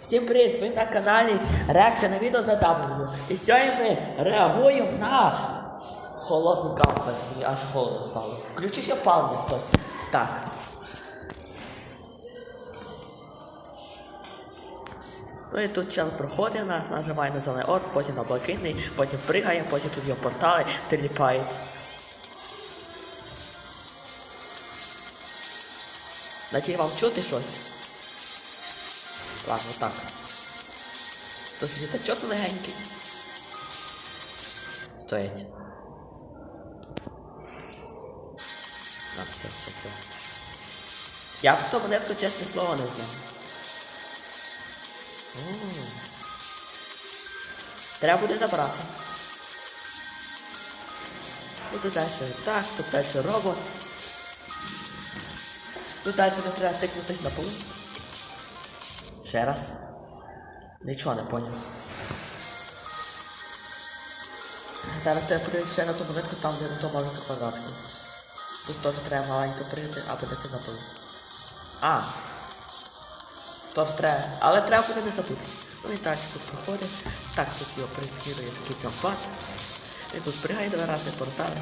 Всім привіт! Ви на каналі Реакція на відео за W. І сьогодні ми реагуємо на холодний кампер. Мені аж холодно стало. Включився палний хтось. Так. Ну і тут чел проходить, на- нажимає на зелений орк, потім на блакитний, потім пригає, потім тут його портали теліпають. Надію вам чути щось? Ладно, так. Тут літачок легенький. Стоять. Так, все, все, все. Я в тому монетку чесне слово не знав. М. Треба буде забрати. Тут далі так, тут далі робот. Тут далі не треба тикнутись на полу. Ще раз. Нічого не поняв. Зараз треба подивитися ще на ту монетку, там де на то маленьку квадратку. Тут теж треба маленько прийти, а подати на. А. Тож треба. Але треба буде не забути. Ну і так тут проходить. Так тут його проєктує такий компас. І тут пригає два рази портали.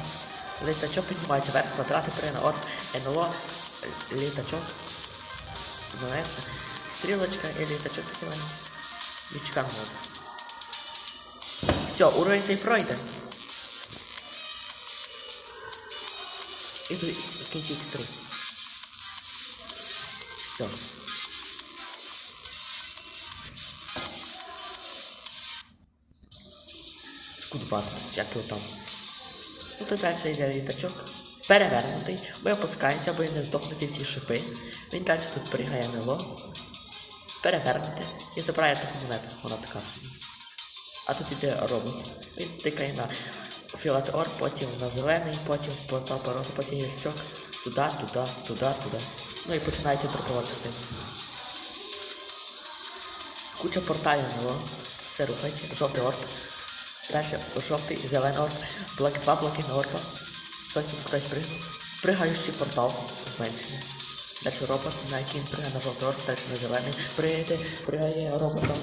Літачок піднімається вверх, квадрати три от НЛО, літачок. Монетка. Стрілочка і літачок такий. Лічка мод. Все, уровень цей пройде. І тут кінчить стру. Все. Скудбат, як його там. Ну то далі йде літачок. Перевернутий, ми опускаємося, аби не здохнути ті шипи. Він далі тут пригає мило. Перевернути і забирає таку монету, вона така. А тут іде робот. Він тикає на фіолет ор, потім на зелений, потім по повороту, потім ящок. Туди, туди, туди, туди. Ну і починається торгувати тим. Куча порталів було. Все рухається. Жовтий орб. Далі жовтий, зелений орб. Блок, два блоки на орба. Хтось кудись пригнув. Пригаючий портал зменшений. Далі робот, на який він пригає на орб, далі на зелений. Пригає, пригає роботом.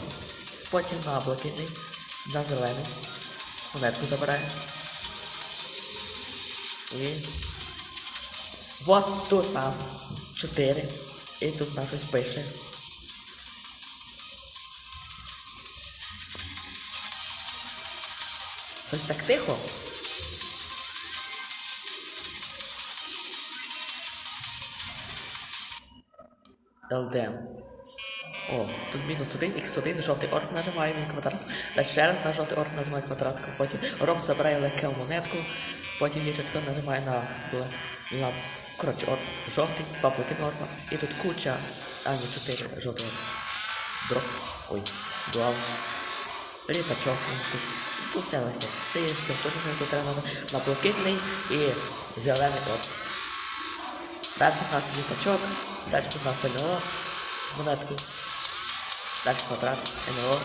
Потім на блакитний, на зелений. Монетку забирає. І Вот тут нас 4. І тут нас щось пише. Щось так тихо. LDM. О, тут мінус 1, x1, жовтий орк нажимає він квадрат. Далі ще раз на жовтий орк нажимає квадрат, потім роб забирає легке монетку, потім дівчатка нажимає на, на коротше, орк жовтий, два платин орка, і тут куча, а не 4 жовтий орк. Дроп, ой, дуал. Літачок, тут легке. Це є все, що треба на блакитний і зелений орк. Далі у нас літачок, далі у нас НЛО, монетку. Далі квадрат, НЛО,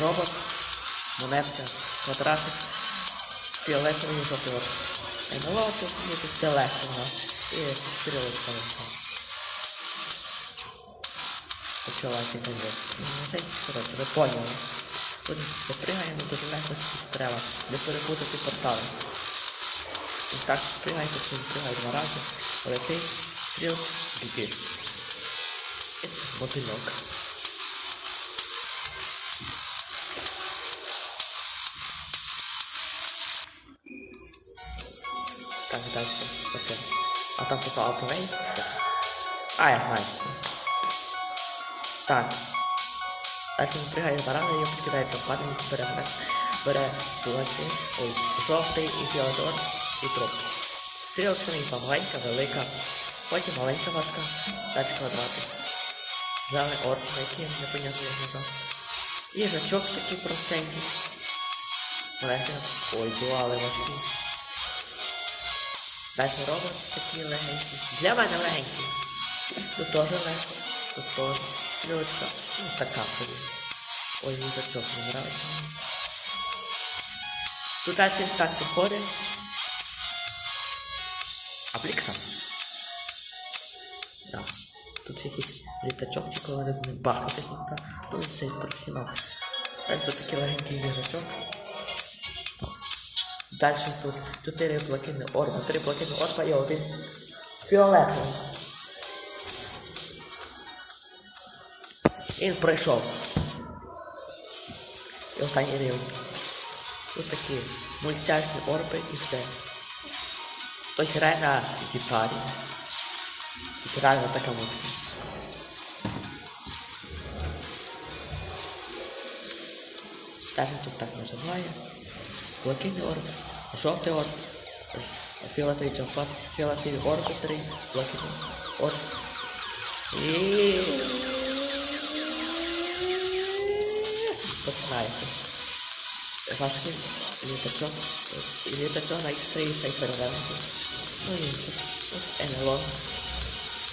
робот, монетка, квадратик, фіолетовий орк. НЛО тут, у нас. І стрілочка. Почалася. Коротше, ви поняли. Тут все пригаємо, дуже легко тут треба. Не перепутати портали. І так що спригай два рази. Летить, стріл, це мотильок. Так, далі. Таке. А там тут автовей. А, я знаю. Так. Далі він пригає два рази, його підкидає пропадає, він бере. Бере блоки, ой, жовтий і фіолетовий і. Стрілочка він маленька, велика, потім маленька важка, далі квадратик. Зелений орк, який непонятно як назвав. Їжачок такий простенький. Маленький, ой, дуали важкі. Далі робот такий легенький. Для мене легенький. Тут теж легко, тут теж. Стрілочка, ну така собі. Ой, їжачок не нравиться. Тут далі так підходить. Вони не бахнути та ну це професіонал. Далі тут такий легенький їжачок. Далі тут чотири блакитні орба, три блакитні орба і один фіолетовий. Він пройшов. І останній рівень. Тут такі мультяшні орби і все. Хтось грає на гітарі. І реально така музика. Далі тут так називає. Блакитний орб, жовтий орб, фіолетовий джампад, фіолетовий орб 3, блакитний орб. І... Починається. Важкий літачок, і літачок на X3 і цей перевернутий. Ну і тут НЛО.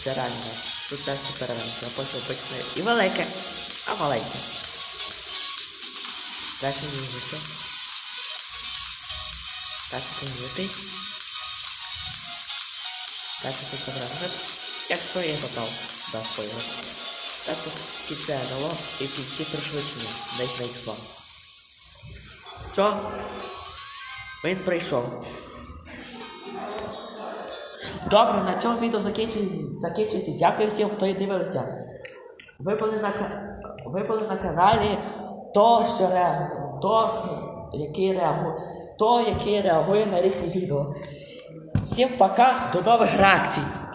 Це реально. Тут теж перевернути, а потім обичне і велике, а маленьке. Далі літачок. Далі тут летить. Далі тут перевернути. Як своє готов. Да, своє. Так кільце НЛО і кільці пришвидшення. Десь на X2. Все. Він прийшов. Добре, на цьому відео закінчується. Дякую всім, хто її дивився. Ви були на, ви були на каналі то, що реагує, то, який реагує, то, який реагує на різні відео. Всім пока, до нових реакцій!